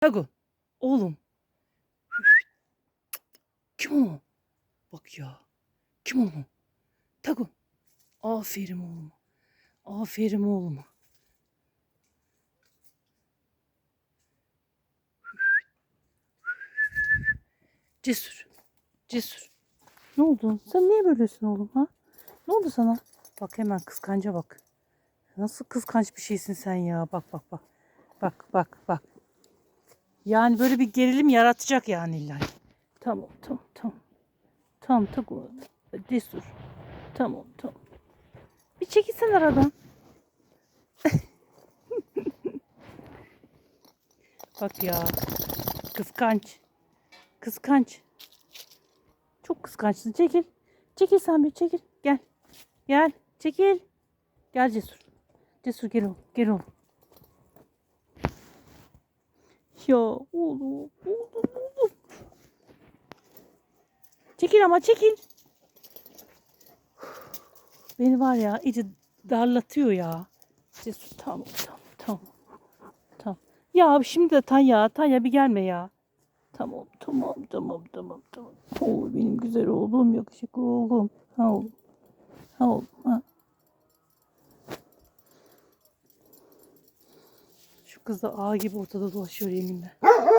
Tago. Oğlum. Kim o? Bak ya. Kim o? Tago. Aferin oğlum. Aferin oğlum. Cesur. Cesur. Ne oldu? Sen niye böylesin oğlum ha? Ne oldu sana? Bak hemen kıskanca bak. Nasıl kıskanç bir şeysin sen ya. Bak bak bak. Bak bak bak. Yani böyle bir gerilim yaratacak yani illa. Tamam tamam tamam. Tamam tamam. Cesur. Tamam tamam. Bir çekilsen aradan. Bak ya. Kıskanç. Kıskanç. Çok kıskançsın. Çekil. Çekil sen bir çekil. Gel. Gel. Çekil. Gel Cesur. Cesur gel oğlum. Gel oğlum. Ya oğlum. Oğlum oğlum. Çekil ama çekil. Beni var ya iyice darlatıyor ya. Cesur tamam tamam tamam. Tamam. Ya şimdi de Tanya Tanya bir gelme ya. Tamam tamam tamam tamam tamam. Oo, benim güzel oğlum yakışıklı oğlum. Ha oğlum. Ha oğlum. Ha. Kız da ağ gibi ortada dolaşıyor yeminle.